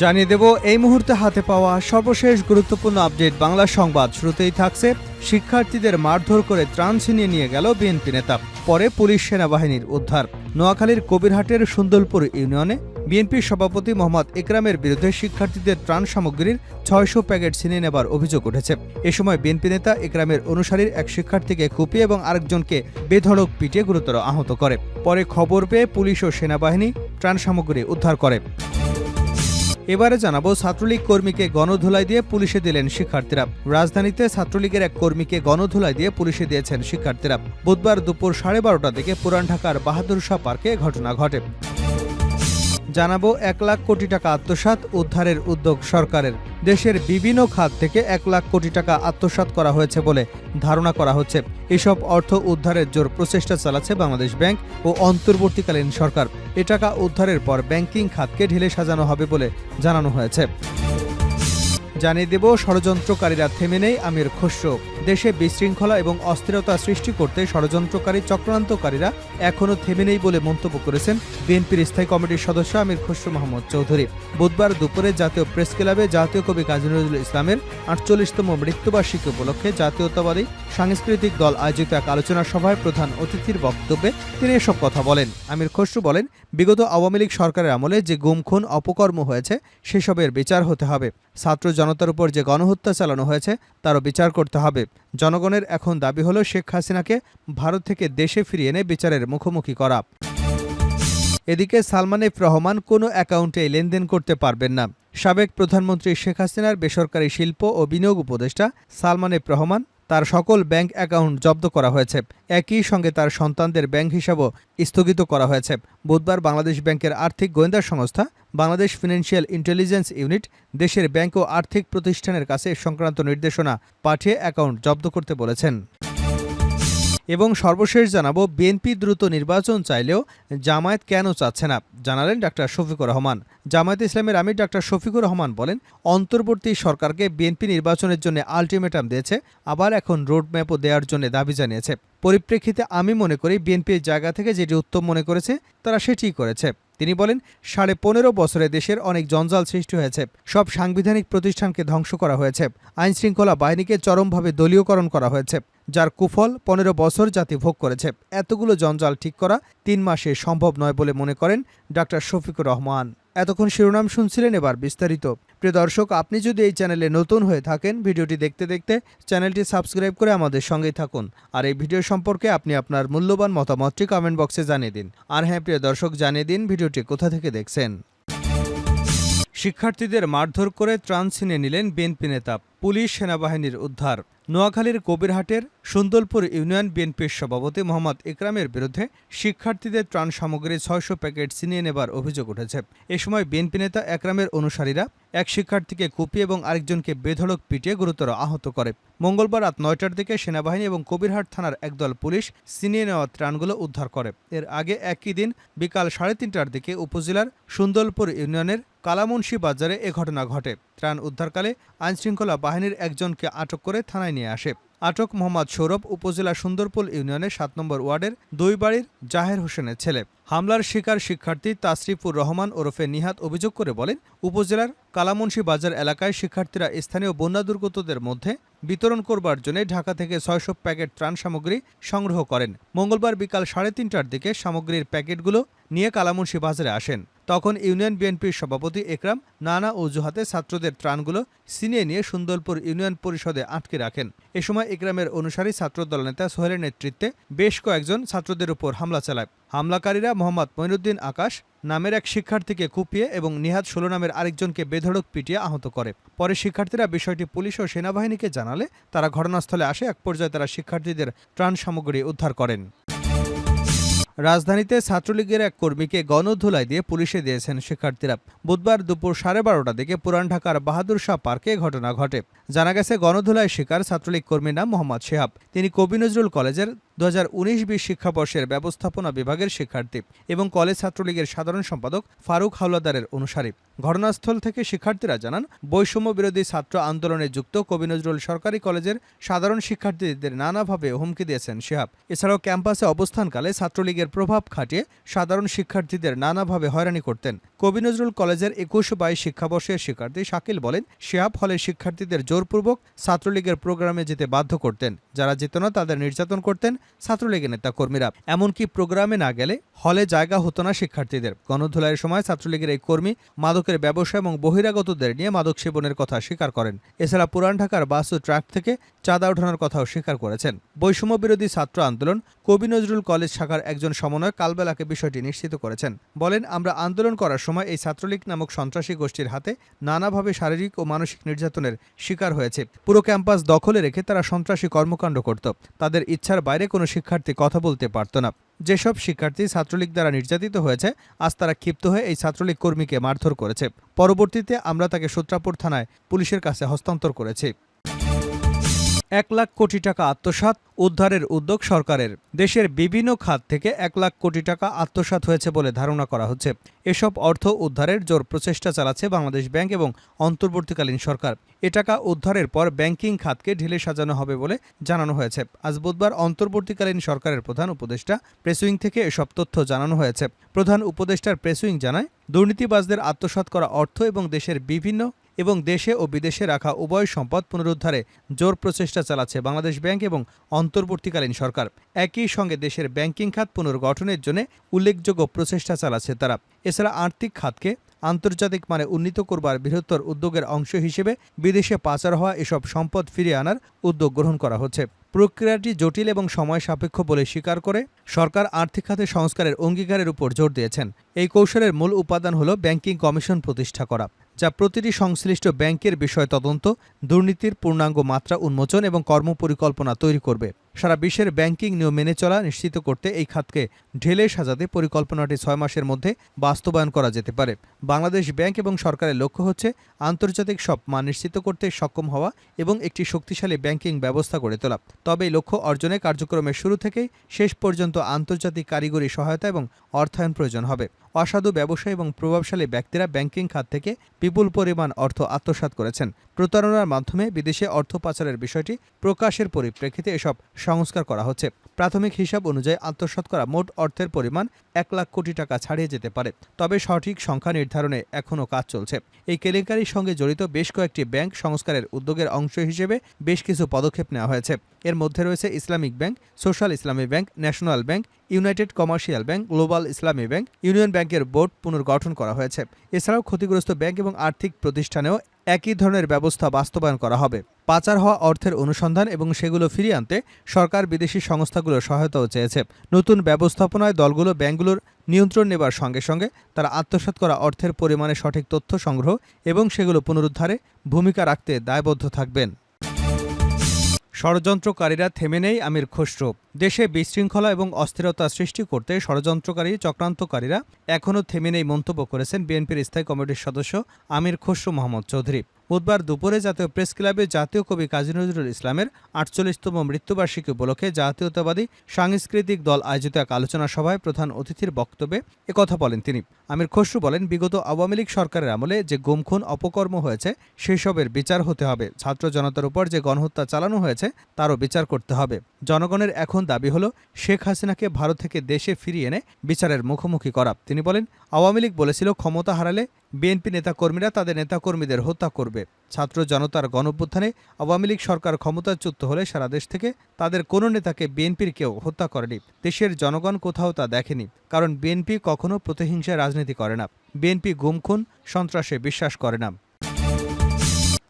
জানিয়ে দেব, এই মুহূর্তে হাতে পাওয়া সর্বশেষ গুরুত্বপূর্ণ আপডেট বাংলা সংবাদ। শুরুতেই থাকছে, শিক্ষার্থীদের মারধর করে ত্রাণ ছিনিয়ে নিয়ে গেল বিএনপি নেতা, পরে পুলিশ সেনাবাহিনীর উদ্ধার। নোয়াখালীর কবিরহাটের সুন্দরপুর ইউনিয়নে বিএনপির সভাপতি মোহাম্মদ ইকরামের বিরুদ্ধে শিক্ষার্থীদের ত্রাণ সামগ্রীর ছয়শো প্যাকেট ছিনিয়ে নেবার অভিযোগ উঠেছে। এ সময় বিএনপি নেতা ইকরামের অনুসারীর এক শিক্ষার্থীকে কুপিয়ে এবং আরেকজনকে বেধড়ক পিটিয়ে গুরুতর আহত করে। পরে খবর পেয়ে পুলিশ ও সেনাবাহিনী ত্রাণ সামগ্রী উদ্ধার করে। এবারে জানাব, ছাত্রলীগ কর্মীকে গণধুলাই দিয়ে পুলিশে দিলেন শিক্ষার্থীরা। রাজধানীতে ছাত্রলীগের এক কর্মীকে গণধুলাই দিয়ে পুলিশে দিয়েছেন শিক্ষার্থীরা। বুধবার দুপুর সাড়ে বারোটা থেকে পুরান ঢাকার বাহাদুর শাহ পার্কে ঘটনা ঘটে। জানাব এক লাখ কোটি টাকা আত্মসাৎ উদ্ধারের উদ্যোগ সরকারের। দেশের বিভিন্ন খাত থেকে এক লাখ কোটি টাকা আত্মসাৎ করা হয়েছে বলে ধারণা করা হচ্ছে। এসব অর্থ উদ্ধারের জোর প্রচেষ্টা চালাচ্ছে বাংলাদেশ ব্যাংক ও অন্তর্বর্তীকালীন সরকার। এ টাকা উদ্ধারের পর ব্যাংকিং খাতকে ঢেলে সাজানো হবে বলে জানানো হয়েছে। জানিয়ে দেব, ষড়যন্ত্রকারীরা থেমে নেই, আমির খসরু। দেশে বিশৃঙ্খলা এবং অস্থিরতা সৃষ্টি করতে ষড়যন্ত্রকারী, চক্রান্তকারীরা এখনও থেমে নেই বলে মন্তব্য করেছেন বিএনপির স্থায়ী কমিটির সদস্য আমির খসরু মোহাম্মদ চৌধুরী। বুধবার দুপুরে জাতীয় প্রেস ক্লাবে জাতীয় কবি কাজী নজরুল ইসলামের আটচল্লিশতম মৃত্যুবার্ষিকী উপলক্ষে জাতীয়তাবাদী সাংস্কৃতিক দল আয়োজিত এক আলোচনা সভায় প্রধান অতিথির বক্তব্যে তিনি এসব কথা বলেন। আমির খসরু বলেন, বিগত আওয়ামী লীগ সরকারের আমলে যে গুম খুন অপকর্ম হয়েছে, সেসবের বিচার হতে হবে। ছাত্র জনতার উপর যে গণহত্যা চালানো হয়েছে, তারও বিচার করতে হবে। জনগণের এখন দাবি হলো শেখ হাসিনাকে ভারত থেকে দেশে ফিরিয়ে এনে বিচারের মুখোমুখি করা। এদিকে সালমান এফ রহমান কোনো অ্যাকাউন্টে লেনদেন করতে পারবেন না। সাবেক প্রধানমন্ত্রী শেখ হাসিনার বেসরকারি শিল্প ও বিনিয়োগ উপদেষ্টা সালমান এফ রহমান তার সকল ব্যাংক অ্যাকাউন্ট জব্দ করা হয়েছে। একই সঙ্গে তার সন্তানদের ব্যাংক হিসাবও স্থগিত করা হয়েছে। বুধবার বাংলাদেশ ব্যাংকের আর্থিক গোয়েন্দা সংস্থা, বাংলাদেশ ফিনান্সিয়াল ইন্টেলিজেন্স ইউনিট, দেশের ব্যাংক ও আর্থিক প্রতিষ্ঠানের কাছে সংক্রান্ত নির্দেশনা পাঠিয়ে অ্যাকাউন্ট জব্দ করতে বলেছেন। এবং সর্বশেষ জানাব, বিএনপি দ্রুত নির্বাচন চাইলেও জামায়াত কেন চাচ্ছে না? জানালেন ডাক্তার শফিকুর রহমান। জামায়াত ইসলামের আমির ডাক্তার শফিকুর রহমান বলেন, অন্তর্বর্তী সরকারকে বিএনপি নির্বাচনের জন্য আলটিমেটাম দিয়েছে, আবার এখন রোডম্যাপও দেওয়ার জন্য দাবি জানিয়েছে। পরিপ্রেক্ষিতে আমি মনে করি বিএনপির জায়গা থেকে যেটি উত্তম মনে করেছে, তারা সেটিই করেছে। তিনি বলেন, সাড়ে পনেরো বছরে দেশের অনেক জঞ্জাল সৃষ্টি হয়েছে। সব সাংবিধানিক প্রতিষ্ঠানকে ধ্বংস করা হয়েছে। আইনশৃঙ্খলা বাহিনীকে চরমভাবে দলীয়করণ করা হয়েছে, যার কুফল পনেরো বছর জাতি ভোগ করেছে। এতগুলো জঞ্জাল ঠিক করা তিন মাসে সম্ভব নয় বলে মনে করেন ডাক্তার শফিকুর রহমান। এতক্ষণ শিরোনাম শুনছিলেন এবার বিস্তারিত। প্রিয় দর্শক, আপনি যদি এই চ্যানেলে নতুন হয়ে থাকেন, ভিডিওটি দেখতে দেখতে চ্যানেলটি সাবস্ক্রাইব করে আমাদের সঙ্গেই থাকুন। আর এই ভিডিও সম্পর্কে আপনি আপনার মূল্যবান মতামতটি কমেন্ট বক্সে জানিয়ে দিন। আর হ্যাঁ প্রিয় দর্শক, জানিয়ে দিন ভিডিওটি কোথা থেকে দেখছেন। শিক্ষার্থীদের মারধর করে ত্রাণ ছিনে নিলেন বিএনপি নেতা পুলিশ সেনাবাহিনীর উদ্ধার। নোয়াখালীর কবিরহাটের সুন্দরপুর ইউনিয়ন বিএনপির সভাপতি মোহাম্মদ ইকরামের বিরুদ্ধে শিক্ষার্থীদের ত্রাণ সামগ্রী ছয়শো প্যাকেট ছিনিয়ে নেবার অভিযোগ উঠেছে। এ সময় বিএনপি নেতা একরামের অনুসারীরা এক শিক্ষার্থীকে কুপিয়ে এবং আরেকজনকে বেধড়ক পিটিয়ে গুরুতর আহত করে। মঙ্গলবার রাত নয়টার দিকে সেনাবাহিনী এবং কবিরহাট থানার একদল পুলিশ ছিনিয়ে নেওয়া ত্রাণগুলো উদ্ধার করে। এর আগে একই দিন বিকাল সাড়ে তিনটার দিকে উপজেলার সুন্দরপুর ইউনিয়নের কালামুন্সি বাজারে এ ঘটনা ঘটে। ত্রাণ উদ্ধারকালে আইনশৃঙ্খলা বাহিনীর একজনকে আটক করে থানায় নিয়ে আসে। আটক মোহাম্মদ সৌরভ উপজেলা সুন্দরপুল ইউনিয়নের সাত নম্বর ওয়ার্ডের দুই বাড়ির জাহের হোসেনের ছেলে। হামলার শিকার শিক্ষার্থী তাসরিফুর রহমান ওরফে নিহাত অভিযোগ করে বলেন, উপজেলার কালামুন্সি বাজার এলাকায় শিক্ষার্থীরা স্থানীয় বন্যা দুর্গতদের মধ্যে বিতরণ করবার জন্য ঢাকা থেকে ছয়শো প্যাকেট ত্রাণ সামগ্রী সংগ্রহ করেন। মঙ্গলবার বিকাল সাড়ে তিনটার দিকে সামগ্রীর প্যাকেটগুলো নিয়ে কালামুন্সি বাজারে আসেন। তখন ইউনিয়ন বিএনপির সভাপতি একরাম নানা অজুহাতে ছাত্রদের ত্রাণগুলো ছিনিয়ে নিয়ে সুন্দরপুর ইউনিয়ন পরিষদে আটকে রাখেন। এ সময় একরামের অনুসারী ছাত্রদল নেতা সোহেলের নেতৃত্বে বেশ কয়েকজন ছাত্রদের উপর হামলা চালায়। হামলাকারীরা মোহাম্মদ মইনুদ্দিন আকাশ নামের এক শিক্ষার্থীকে কুপিয়ে এবং নিহাত ষোলো নামের আরেকজনকে বেধড়ক পিটিয়ে আহত করে। পরে শিক্ষার্থীরা বিষয়টি পুলিশ ও সেনাবাহিনীকে জানালে তারা ঘটনাস্থলে আসে। এক পর্যায়ে তারা শিক্ষার্থীদের ত্রাণ সামগ্রী উদ্ধার করেন। রাজধানীতে ছাত্রলীগের এক কর্মীকে গণধুলাই দিয়ে পুলিশে দিয়েছেন শিক্ষার্থীরা। বুধবার দুপুর সাড়ে বারোটা দিকে পুরান ঢাকার বাহাদুর শাহ পার্কে ঘটনা ঘটে। জানা গেছে গণধুলায় শিকার ছাত্রলীগ কর্মীর নাম মোহাম্মদ শেহাব। তিনি কবি নজরুল কলেজের দু হাজার উনিশ বিশ শিক্ষাবর্ষের ব্যবস্থাপনা বিভাগের শিক্ষার্থী এবং কলেজ ছাত্রলীগের সাধারণ সম্পাদক ফারুক হাওলাদারের অনুসারী। ঘটনাস্থল থেকে শিক্ষার্থীরা জানান, বৈষম্য বিরোধী ছাত্র আন্দোলনে যুক্ত কবি নজরুল সরকারি কলেজের সাধারণ শিক্ষার্থীদের নানাভাবে হুমকি দিয়েছেন শেহাব। এছাড়াও ক্যাম্পাসে অবস্থানকালে ছাত্রলীগের প্রভাব খাটিয়ে সাধারণ শিক্ষার্থীদের নানাভাবে হয়রানি করতেন। কবি নজরুল কলেজের একুশ বাইশ শিক্ষাবর্ষের শিক্ষার্থী শাকিল বলেন শেহাব হলের শিক্ষার্থীদের জোরপূর্বক ছাত্রলীগের প্রোগ্রামে যেতে বাধ্য করতেন। যারা যেত না, তাদের নির্যাতন করতেন ছাত্রলীগের নেতাকর্মীরা। এমনকি প্রোগ্রামে না গেলে হলে জায়গা হতো না শিক্ষার্থীদের। গণধুলাইয়ের সময় ছাত্রলীগের এই কর্মী মাদকের ব্যবসা এবং বহিরাগতদের নিয়ে মাদক সেবনের কথা স্বীকার করেন। এছাড়া পুরান ঢাকার বাস ও ট্রাক থেকে চাঁদা ওঠানোর কথাও স্বীকার করেছেন। বৈষম্য বিরোধী ছাত্র আন্দোলন কবি নজরুল কলেজ শাখার একজন সমন্বয় কালবেলাকে বিষয়টি নিশ্চিত করেছেন। বলেন, আমরা আন্দোলন করার সময় এই ছাত্রলীগ নামক সন্ত্রাসী গোষ্ঠীর হাতে নানাভাবে শারীরিক ও মানসিক নির্যাতনের শিকার হয়েছে। পুরো ক্যাম্পাস দখলে রেখে তারা সন্ত্রাসী কর্মকাণ্ড করত। তাদের ইচ্ছার বাইরে কোনো শিক্ষার্থী কথা বলতে পারত না। যেসব শিক্ষার্থী ছাত্রলীগ দ্বারা নির্যাতিত হয়েছে, আজ তারা ক্ষিপ্ত হয়ে এই ছাত্রলীগ কর্মীকে মারধর করেছে। পরবর্তীতে আমরা তাকে সূত্রাপুর থানায় পুলিশের কাছে হস্তান্তর করেছি। এক লাখ কোটি টাকা আত্মসাৎ উদ্ধারের উদ্যোগ সরকারের। দেশের বিভিন্ন খাত থেকে এক লাখ কোটি টাকা আত্মসাৎ হয়েছে বলে ধারণা করা হচ্ছে। এসব অর্থ উদ্ধারের জোর প্রচেষ্টা চালাচ্ছে বাংলাদেশ ব্যাংক এবং অন্তর্বর্তীকালীন সরকার। এ টাকা উদ্ধারের পর ব্যাংকিং খাতকে ঢেলে সাজানো হবে বলে জানানো হয়েছে। আজ বুধবার অন্তর্বর্তীকালীন সরকারের প্রধান উপদেষ্টা প্রেসুইং থেকে এসব তথ্য জানানো হয়েছে। প্রধান উপদেষ্টার প্রেসুইং জানায়, দুর্নীতিবাজদের আত্মসাৎ করা অর্থ এবং দেশের বিভিন্ন এবং দেশে ও বিদেশে রাখা উভয় সম্পদ পুনরুদ্ধারে জোর প্রচেষ্টা চালাচ্ছে বাংলাদেশ ব্যাংক এবং অন্তর্বর্তীকালীন সরকার। একই সঙ্গে দেশের ব্যাংকিং খাত পুনর্গঠনের জন্য উল্লেখযোগ্য প্রচেষ্টা চালাচ্ছে তারা। এছাড়া আর্থিক খাতকে আন্তর্জাতিক মানে উন্নীত করবার বৃহত্তর উদ্যোগের অংশ হিসেবে বিদেশে পাচার হওয়া এসব সম্পদ ফিরিয়ে আনার উদ্যোগ গ্রহণ করা হচ্ছে। প্রক্রিয়াটি জটিল এবং সময় সাপেক্ষ বলে স্বীকার করে সরকার আর্থিক খাতে সংস্কারের অঙ্গীকারের উপর জোর দিয়েছেন। এই কৌশলের মূল উপাদান হল ব্যাংকিং কমিশন প্রতিষ্ঠা করা। যা প্রতিটি সংশ্লিষ্ট ব্যাংকের বিষয় তদন্ত দুর্নীতির পূর্ণাঙ্গ মাত্রা উন্মোচন এবং কর্মপরিকল্পনা তৈরি করবে। সারা বিশ্বের ব্যাংকিং নিয়ম মেনে চলা নিশ্চিত করতে এই খাতকে ঢেলে সাজাতে পরিকল্পনাটি ছয় মাসের মধ্যে বাস্তবায়ন করা যেতে পারে। বাংলাদেশ ব্যাংক এবং সরকারের লক্ষ্য হচ্ছে আন্তর্জাতিক সব মান নিশ্চিত করতে সক্ষম হওয়া এবং একটি শক্তিশালী ব্যাংকিং ব্যবস্থা গড়ে তোলা। তবে এই লক্ষ্য অর্জনে কার্যক্রমের শুরু থেকেই শেষ পর্যন্ত আন্তর্জাতিক কারিগরি সহায়তা এবং অর্থায়ন প্রয়োজন হবে। অসাধু ব্যবসায়ী এবং প্রভাবশালী ব্যক্তিরা ব্যাংকিং খাত থেকে বিপুল পরিমাণ অর্থ আত্মসাৎ করেছেন। প্রতারণার মাধ্যমে বিদেশে অর্থ পাচারের বিষয়টি প্রকাশের পরিপ্রেক্ষিতে এসব সংস্কার করা হচ্ছে। প্রাথমিক হিসাব অনুযায়ী আত্মসাৎ করা মোট অর্থের পরিমাণ এক লাখ কোটি টাকা ছাড়িয়ে যেতে পারে। তবে সঠিক সংখ্যা নির্ধারণে এখনও কাজ চলছে। এই কেলেঙ্কারির সঙ্গে জড়িত বেশ কয়েকটি ব্যাংক সংস্কারের উদ্যোগের অংশ হিসেবে বেশ কিছু পদক্ষেপ নেওয়া হয়েছে। এর মধ্যে রয়েছে Islamic bank, social Islami bank, national bank, united commercial bank, global Islami bank, union ব্যাংকের বোর্ড পুনর্গঠন করা হয়েছে। এছাড়াও ক্ষতিগ্রস্ত ব্যাংক এবং আর্থিক প্রতিষ্ঠানেও একই ধরনের ব্যবস্থা বাস্তবায়ন করা হবে। পাচার হওয়া অর্থের অনুসন্ধান এবং সেগুলো ফিরিয়ে আনতে সরকার বিদেশি সংস্থাগুলোর সহায়তাও চেয়েছে। নতুন ব্যবস্থাপনায় দলগুলো ব্যাংকগুলোর নিয়ন্ত্রণ নেবার সঙ্গে সঙ্গে তারা আত্মসাত করা অর্থের পরিমাণে সঠিক তথ্য সংগ্রহ এবং সেগুলো পুনরুদ্ধারে ভূমিকা রাখতে দায়বদ্ধ থাকবেন। ষড়যন্ত্রকারীরা থেমে নেই আমির খসরু। দেশে বিশৃঙ্খলা এবং অস্থিরতা সৃষ্টি করতে ষড়যন্ত্রকারী, চক্রান্তকারীরা এখনও থেমে নেই মন্তব্য করেছেন বিএনপির স্থায়ী কমিটির সদস্য আমির খসরু মোহাম্মদ চৌধুরী। বুধবার দুপুরে জাতীয় প্রেস ক্লাবে জাতীয় কবি কাজী নজরুল ইসলামের আটচল্লিশতম মৃত্যুবার্ষিকী উপলক্ষে জাতীয়তাবাদী সাংস্কৃতিক দল আয়োজিত এক আলোচনা সভায় প্রধান অতিথির বক্তব্যে একথা বলেন তিনি। আমির খসরু বলেন, বিগত আওয়ামী লীগ সরকারের আমলে যে গুমখুন অপকর্ম হয়েছে, সেসবের বিচার হতে হবে। ছাত্র জনতার উপর যে গণহত্যা চালানো হয়েছে, তারও বিচার করতে হবে। জনগণের এখন দাবি হলো, শেখ হাসিনাকে ভারত থেকে দেশে ফিরিয়ে এনে বিচারের মুখোমুখি করা। তিনি বলেন, আওয়ামী লীগ বলেছিল, ক্ষমতা হারালে বিএনপি নেতাকর্মীরা তাদের নেতাকর্মীদের হত্যা করবে। ছাত্র জনতার গণঅভ্যুত্থানে আওয়ামী লীগ সরকার ক্ষমতাচ্যুত হলে সারা দেশ থেকে তাদের কোনো নেতাকে বিএনপির কেউ হত্যা করেনি। দেশের জনগণ কোথাও তা দেখেনি, কারণ বিএনপি কখনো প্রতিহিংসায় রাজনীতি করে না। বিএনপি গুমখুন সন্ত্রাসে বিশ্বাস করে না।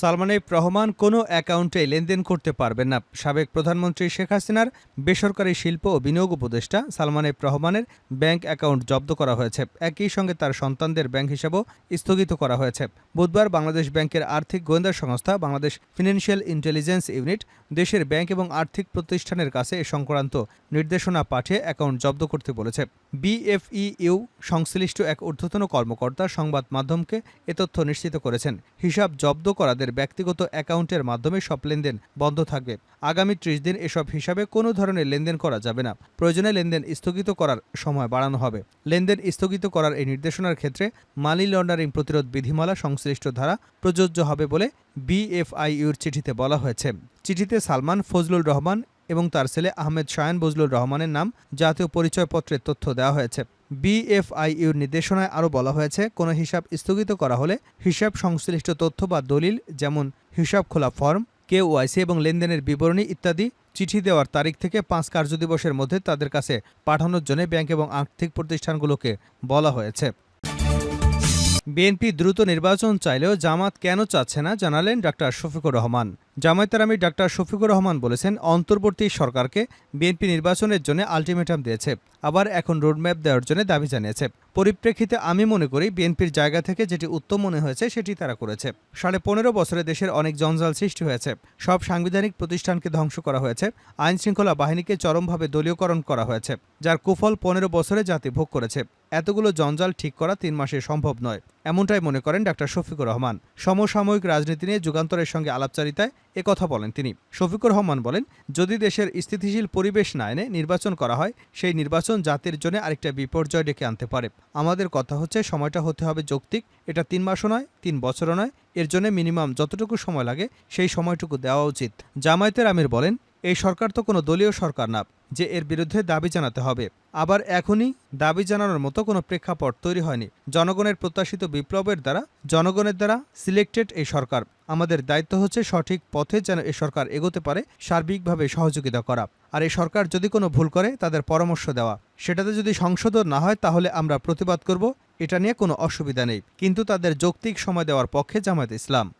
সালমান এফ রহমান কোনো অ্যাকাউন্টে লেনদেন করতে পারবেন না। সাবেক প্রধানমন্ত্রী শেখ হাসিনার বেসরকারি শিল্প ও বিনিয়োগ উপদেষ্টা সালমান এফ রহমানের ব্যাংক অ্যাকাউন্ট জব্দ করা হয়েছে। একই সঙ্গে তার সন্তানদের ব্যাংক হিসাবও স্থগিত করা হয়েছে। বুধবার বাংলাদেশ ব্যাংকের আর্থিক গোয়েন্দা সংস্থা বাংলাদেশ ফিনান্সিয়াল ইন্টেলিজেন্স ইউনিট দেশের ব্যাংক এবং আর্থিক প্রতিষ্ঠানের কাছে এ সংক্রান্ত নির্দেশনা পাঠিয়ে অ্যাকাউন্ট জব্দ করতে বলেছে। বিএফইউ সংশ্লিষ্ট এক ঊর্ধ্বতন কর্মকর্তা সংবাদ মাধ্যমকে এ তথ্য নিশ্চিত করেছেন। হিসাব জব্দ করাদের ব্যক্তিগত অ্যাকাউন্টের মাধ্যমে সব লেনদেন বন্ধ থাকবে। আগামী ত্রিশ দিন এসব হিসাবে কোনো ধরনের লেনদেন করা যাবে না। প্রয়োজনে লেনদেন স্থগিত করার সময় বাড়ানো হবে। লেনদেন স্থগিত করার এই নির্দেশনার ক্ষেত্রে মানি লন্ডারিং প্রতিরোধ বিধিমালা সংশ্লিষ্ট ধারা প্রযোজ্য হবে বলে বিএফআইইউর চিঠিতে বলা হয়েছে। চিঠিতে সালমান ফজলুল রহমান এবং তার ছেলে আহমেদ শায়ান বজলুর রহমানের নাম জাতীয় পরিচয়পত্রের তথ্য দেওয়া হয়েছে। বিএফআইইউর নির্দেশনায় আরও বলা হয়েছে, কোনো হিসাব স্থগিত করা হলে হিসাব সংশ্লিষ্ট তথ্য বা দলিল যেমন হিসাব খোলা ফর্ম, কেওয়াইসি এবং লেনদেনের বিবরণী ইত্যাদি চিঠি দেওয়ার তারিখ থেকে পাঁচ কার্যদিবসের মধ্যে তাদের কাছে পাঠানোর জন্য ব্যাংক এবং আর্থিক প্রতিষ্ঠানগুলোকে বলা হয়েছে। বিএনপি দ্রুত নির্বাচন চাইলেও জামাত কেন চাচ্ছে না জানালেন ডাক্তার শফিকুর রহমান। জামায়াতের আমির ডাক্তার শফিকুর রহমান বলেছেন, অন্তর্বর্তী সরকারকে বিএনপি নির্বাচনের জন্য আলটিমেটাম দিয়েছে, আবার এখন রোডম্যাপ দেওয়ার জন্য দাবি জানিয়েছে। পরিপ্রেক্ষিতে আমি মনে করি বিএনপির জায়গা থেকে যেটি উত্তম মনে হয়েছে সেটি তারা করেছে। সাড়ে পনেরো বছরে দেশের অনেক জঞ্জাল সৃষ্টি হয়েছে। সব সাংবিধানিক প্রতিষ্ঠানকে ধ্বংস করা হয়েছে। আইন শৃঙ্খলা বাহিনীকে চরমভাবে দলীয়করণ করা হয়েছে, যার কুফল পনেরো বছরে জাতি ভোগ করেছে। এতগুলো জঞ্জাল ঠিক করা তিন মাসে সম্ভব নয়, এমনটাই মনে করেন ডাক্তার শফিকুর রহমান। সমসাময়িক রাজনীতি নিয়ে যুগান্তরের সঙ্গে আলাপচারিতায় কথা বলেন তিনি। শফিকুর রহমান বলেন, যদি দেশের স্থিতিশীল পরিবেশ না এনে নির্বাচন করা হয়, সেই নির্বাচন জাতির জন্য আরেকটা বিপর্যয় ডেকে আনতে পারে। আমাদের কথা হচ্ছে, সময়টা হতে হবে যৌক্তিক। এটা তিন মাসও নয়, তিন বছরও নয়। এর জন্য মিনিমাম যতটুকু সময় লাগে, সেই সময়টুকু দেওয়া উচিত। জামায়াতের আমির বলেন এই সরকার তো কোনো দলীয় সরকার না, যে এর বিরুদ্ধে দাবি জানাতে হবে। আবার এখনই দাবি জানানোর মতো কোনো প্রেক্ষাপট তৈরি হয়নি। জনগণের প্রত্যাশিত বিপ্লবের দ্বারা, জনগণের দ্বারা সিলেক্টেড এই সরকার। আমাদের দায়িত্ব হচ্ছে সঠিক পথে যেন এ সরকার এগোতে পারে, সার্বিকভাবে সহযোগিতা করা। আর এই সরকার যদি কোনো ভুল করে, তাদের পরামর্শ দেওয়া। সেটাতে যদি সংশোধন না হয়, তাহলে আমরা প্রতিবাদ করব। এটা নিয়ে কোনো অসুবিধা নেই। কিন্তু তাদের যৌক্তিক সময় দেওয়ার পক্ষে জামায়াত ইসলাম।